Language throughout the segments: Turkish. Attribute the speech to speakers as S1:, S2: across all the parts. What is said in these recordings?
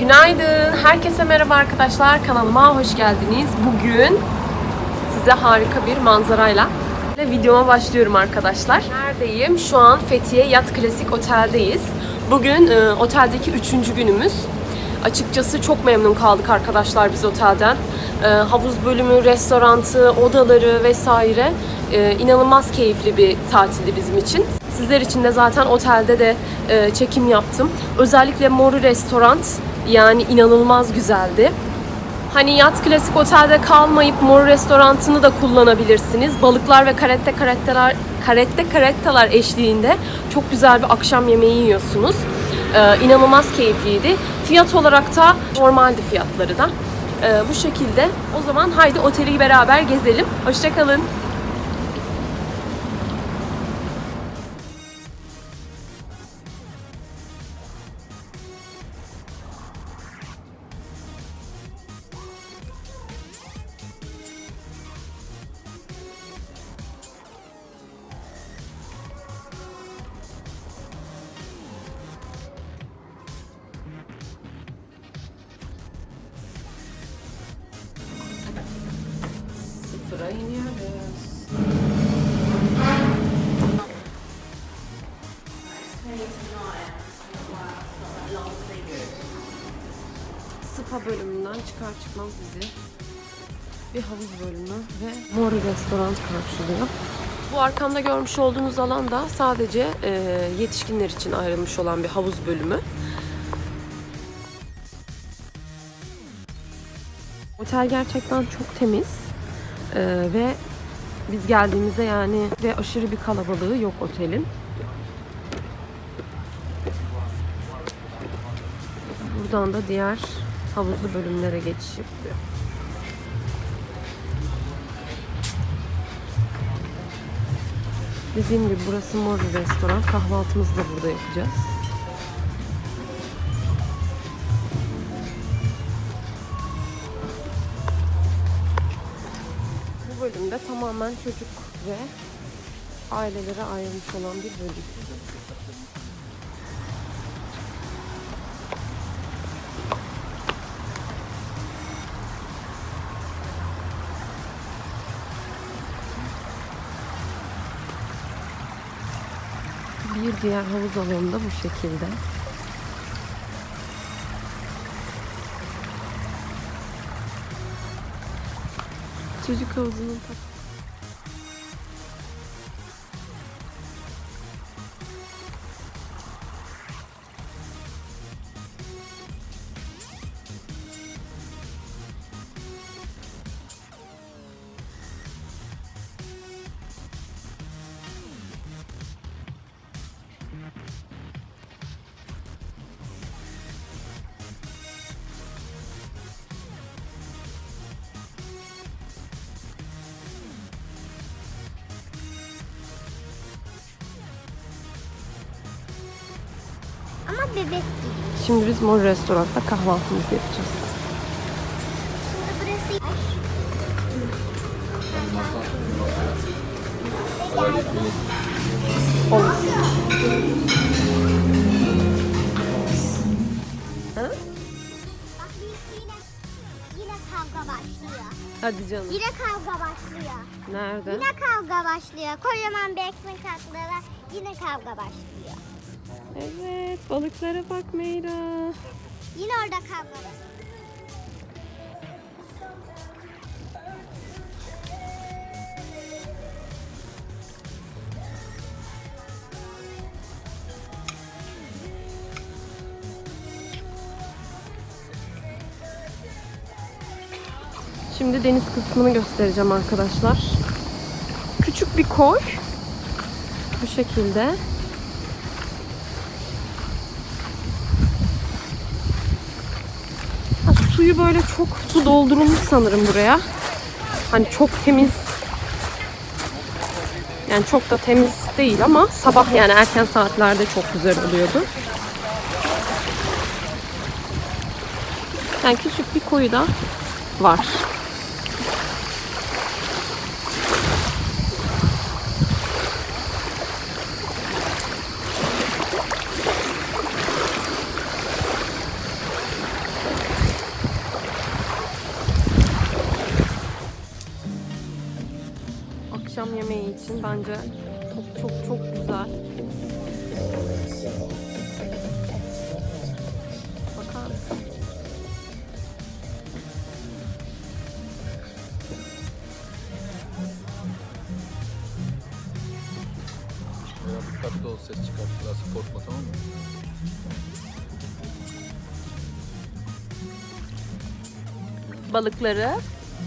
S1: Günaydın. Herkese merhaba arkadaşlar. Kanalıma hoş geldiniz. Bugün size harika bir manzarayla videoma başlıyorum arkadaşlar. Neredeyim? Şu an Fethiye Yat Klasik Otel'deyiz. Bugün e, oteldeki üçüncü günümüz. Açıkçası çok memnun kaldık arkadaşlar biz otelden. E, havuz bölümü, restorantı, odaları vesaire e, inanılmaz keyifli bir tatildi bizim için. Sizler için de zaten otelde de e, çekim yaptım. Özellikle Moru Restoran yani inanılmaz güzeldi. Hani yat klasik otelde kalmayıp Mor restorantını da kullanabilirsiniz. Balıklar ve karette karetteler karette karettalar eşliğinde çok güzel bir akşam yemeği yiyorsunuz. Ee, inanılmaz keyifliydi. Fiyat olarak da normaldi fiyatları da. Ee, bu şekilde. O zaman haydi oteli beraber gezelim. Hoşçakalın. Sıfıra iniyoruz. Spa bölümünden çıkar çıkmaz bizi bir havuz bölümü ve Mori Restoran karşılıyor. Bu arkamda görmüş olduğunuz alan da sadece e, yetişkinler için ayrılmış olan bir havuz bölümü. Otel gerçekten çok temiz Ee, ve biz geldiğimizde yani ve aşırı bir kalabalığı yok otelin. Buradan da diğer havuzlu bölümlere geçiş yapılıyor. Dediğim gibi burası Mor Restoran. Kahvaltımızı da burada yapacağız. Bölümde tamamen çocuk ve ailelere ayrılmış olan bir bölüm. Bir diğer havuz alanı da bu şekilde. Çocuk havuzunun tak.
S2: Bebek değil.
S1: Şimdi biz Mor Restoran'da kahvaltımızı yapacağız.
S2: Şimdi burası...
S1: Olur. Ha?
S2: Bak yine, yine kavga başlıyor.
S1: Hadi canım.
S2: Yine kavga başlıyor.
S1: Nerede?
S2: Yine kavga başlıyor. Kocaman bir ekmek atlılar. Yine kavga başlıyor.
S1: Evet, balıklara bak Meyra.
S2: Yine orada başlıyor.
S1: Şimdi deniz kısmını göstereceğim arkadaşlar. Küçük bir koy. Bu şekilde. Ha, suyu böyle çok su doldurulmuş sanırım buraya. Hani çok temiz. Yani çok da temiz değil ama sabah yani erken saatlerde çok güzel oluyordu. Yani küçük bir koyu da var. İçin bence çok çok çok güzel. Bakar mısın?
S3: Biraz dikkatli ol ses çıkart. Biraz korkma tamam mı?
S1: Balıkları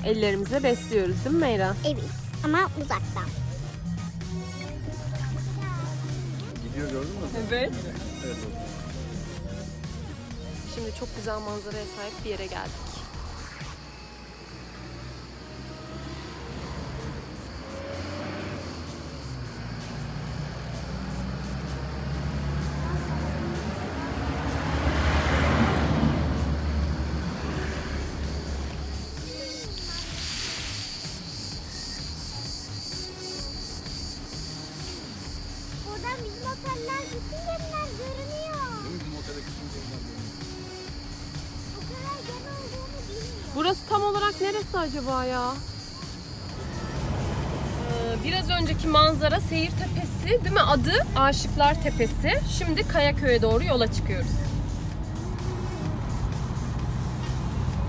S1: ellerimize besliyoruz değil mi Meyra?
S2: Evet ama uzaktan.
S3: Gidiyor gördün mü?
S1: Evet.
S3: Evet. oldu.
S1: Şimdi çok güzel manzaraya sahip bir yere geldik. Burası tam olarak neresi acaba ya? Ee, Biraz önceki manzara Seyir Tepesi değil mi? Adı Aşıklar Tepesi. Şimdi Kayaköy'e doğru yola çıkıyoruz.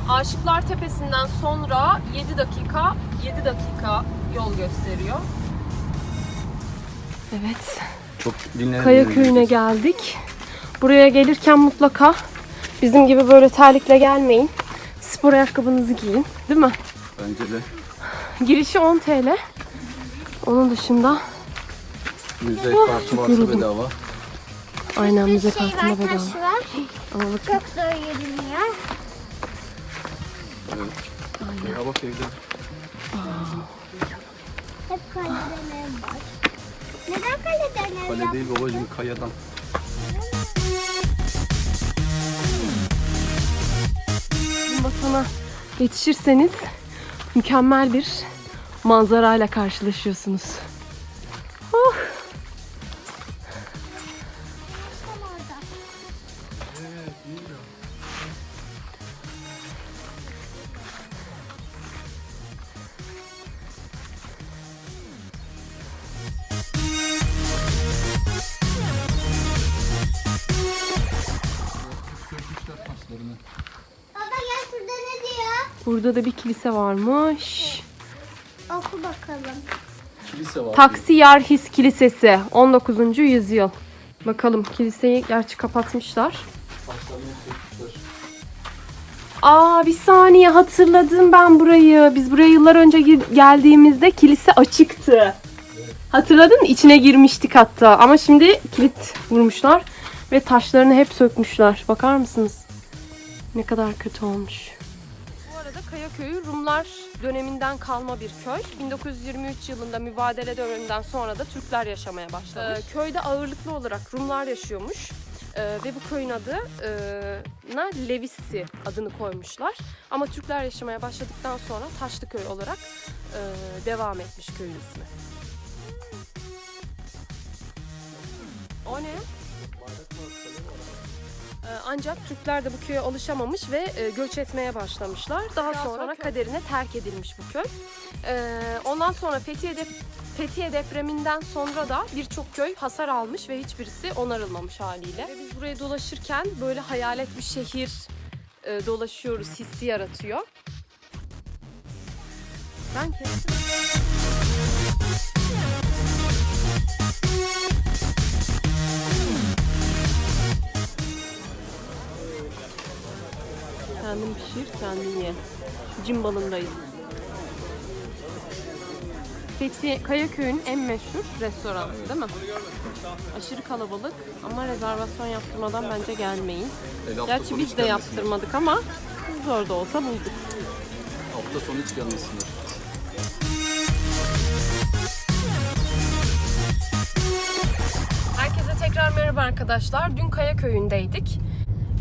S1: Aşıklar Tepesi'nden sonra 7 dakika 7 dakika yol gösteriyor. Evet.
S3: Çok
S1: Kaya köyüne geldik. Buraya gelirken mutlaka bizim gibi böyle terlikle gelmeyin. Spor ayakkabınızı giyin. Değil mi?
S3: Bence de
S1: Girişi 10 TL. Onun dışında
S3: müze
S1: Oh,
S3: kartı varsa bedava.
S1: aynen müze
S2: şey
S1: kartında
S2: var,
S1: bedava.
S2: var.
S1: Alalım.
S2: Çok zor yürünüyor.
S3: Evet. Ya bak evde.
S2: Hep kaleden ev var. Neden kaleden ev
S3: Kale değil babacığım kayadan.
S1: Vatana yetişirseniz mükemmel bir manzarayla karşılaşıyorsunuz. Burada da bir kilise varmış.
S2: Oku bakalım.
S3: Kilise var.
S1: Taksi Yarhis Kilisesi 19. yüzyıl. Bakalım kiliseyi gerçi kapatmışlar. Aa bir saniye hatırladım ben burayı. Biz buraya yıllar önce gir- geldiğimizde kilise açıktı. Hatırladın mı? İçine girmiştik hatta. Ama şimdi kilit vurmuşlar ve taşlarını hep sökmüşler. Bakar mısınız? Ne kadar kötü olmuş. Köyü Rumlar döneminden kalma bir köy. 1923 yılında mübadele döneminden sonra da Türkler yaşamaya başlamış. Ee, köyde ağırlıklı olarak Rumlar yaşıyormuş. Ee, ve bu köyün adı e, na Levisi adını koymuşlar. Ama Türkler yaşamaya başladıktan sonra Taşlıköy olarak e, devam etmiş köyün ismi. O ne? Ee, Ancak Türkler de bu köye alışamamış ve e, göç etmeye başlamışlar. Daha sonra kaderine terk edilmiş bu köy. Ee, Ondan sonra Fethiye, dep- Fethiye depreminden sonra da birçok köy hasar almış ve hiçbirisi onarılmamış haliyle. Ve biz buraya dolaşırken böyle hayalet bir şehir e, dolaşıyoruz hissi yaratıyor. Ben kesin... Kendin pişir, kendin ye. Cimbalındayız. Fethi Kayaköy'ün en meşhur restoranı değil mi? Aşırı kalabalık ama rezervasyon yaptırmadan bence gelmeyin.
S3: El hafta
S1: Gerçi
S3: sonu
S1: biz
S3: hiç
S1: de
S3: gelmesinler.
S1: yaptırmadık ama zor da olsa bulduk.
S3: Hafta sonu hiç gelmesinler.
S1: Herkese tekrar merhaba arkadaşlar. Dün Kayaköy'ündeydik.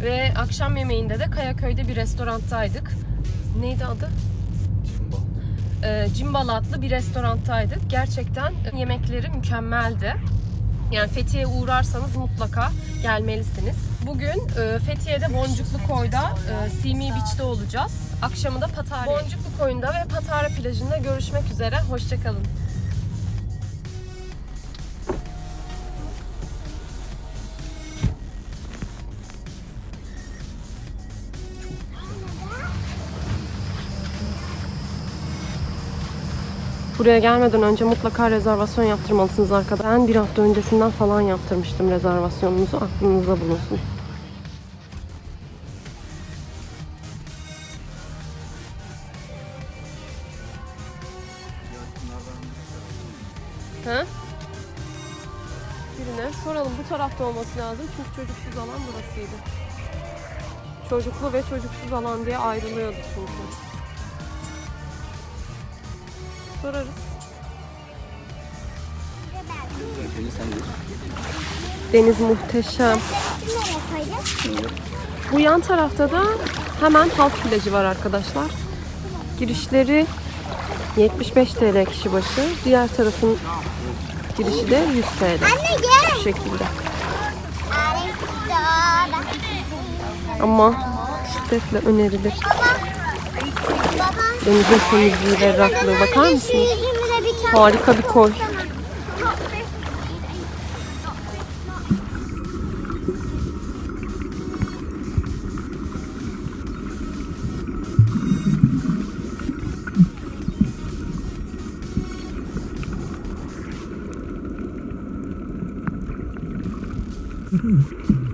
S1: Ve akşam yemeğinde de Kayaköy'de bir restorantaydık. Neydi adı?
S3: Cimba.
S1: Cimbal adlı bir restorantaydık. Gerçekten yemekleri mükemmeldi. Yani Fethiye'ye uğrarsanız mutlaka gelmelisiniz. Bugün e, Fethiye'de Boncuklu Koy'da e, Simi Beach'te olacağız. Akşamı da Patara. Boncuklu Koy'unda ve Patara plajında görüşmek üzere. Hoşçakalın. Buraya gelmeden önce mutlaka rezervasyon yaptırmalısınız arkadaşlar. Ben bir hafta öncesinden falan yaptırmıştım rezervasyonunuzu. Aklınızda bulunsun. Ha? Birine soralım. Bu tarafta olması lazım. Çünkü çocuksuz alan burasıydı. Çocuklu ve çocuksuz alan diye ayrılıyordu çünkü. Sorarız. Deniz muhteşem. Bu yan tarafta da hemen halk plajı var arkadaşlar. Girişleri 75 TL kişi başı. Diğer tarafın girişi de 100 TL.
S2: Anne gel.
S1: Bu şekilde. Ama şiddetle önerilir.
S2: Baba.
S1: Denizin temizliği ve raklığı bakar mısınız? Harika bir koy.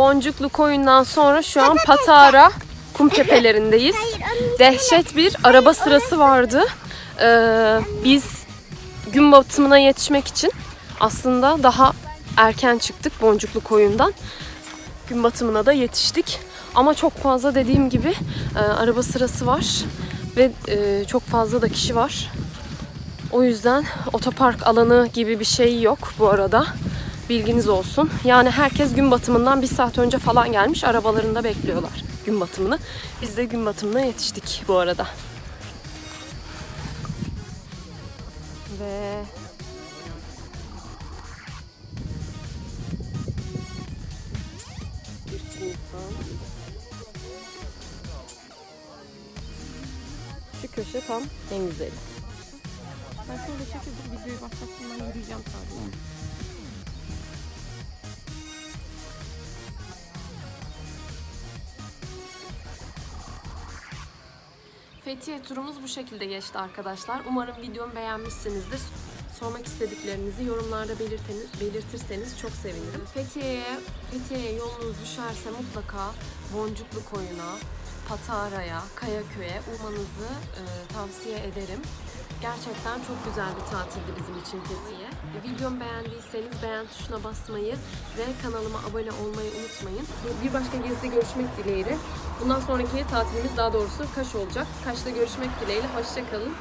S1: Boncuklu koyundan sonra şu an Patara kum tepelerindeyiz. Dehşet bir araba sırası vardı. Ee, biz gün batımına yetişmek için aslında daha erken çıktık Boncuklu koyundan. Gün batımına da yetiştik. Ama çok fazla dediğim gibi e, araba sırası var ve e, çok fazla da kişi var. O yüzden otopark alanı gibi bir şey yok bu arada. Bilginiz olsun. Yani herkes gün batımından bir saat önce falan gelmiş. Arabalarında bekliyorlar gün batımını. Biz de gün batımına yetiştik bu arada. Ve Şu köşe tam en güzeli. Ben şöyle çekildim videoyu başlattım ben yürüyeceğim sadece. Fethiye turumuz bu şekilde geçti arkadaşlar. Umarım videomu beğenmişsinizdir. Sormak istediklerinizi yorumlarda belirtirseniz çok sevinirim. Fethiye'ye Fethiye'ye yolunuz düşerse mutlaka Boncuklu Koyun'a, Patara'ya, Kayaköy'e uğramanızı e, tavsiye ederim. Gerçekten çok güzel bir tatildi bizim için Fethiye. E, Videomu beğendiyseniz beğen tuşuna basmayı ve kanalıma abone olmayı unutmayın. Bir başka gezide görüşmek dileğiyle. Bundan sonraki tatilimiz daha doğrusu Kaş olacak. Kaş'ta görüşmek dileğiyle. Hoşçakalın.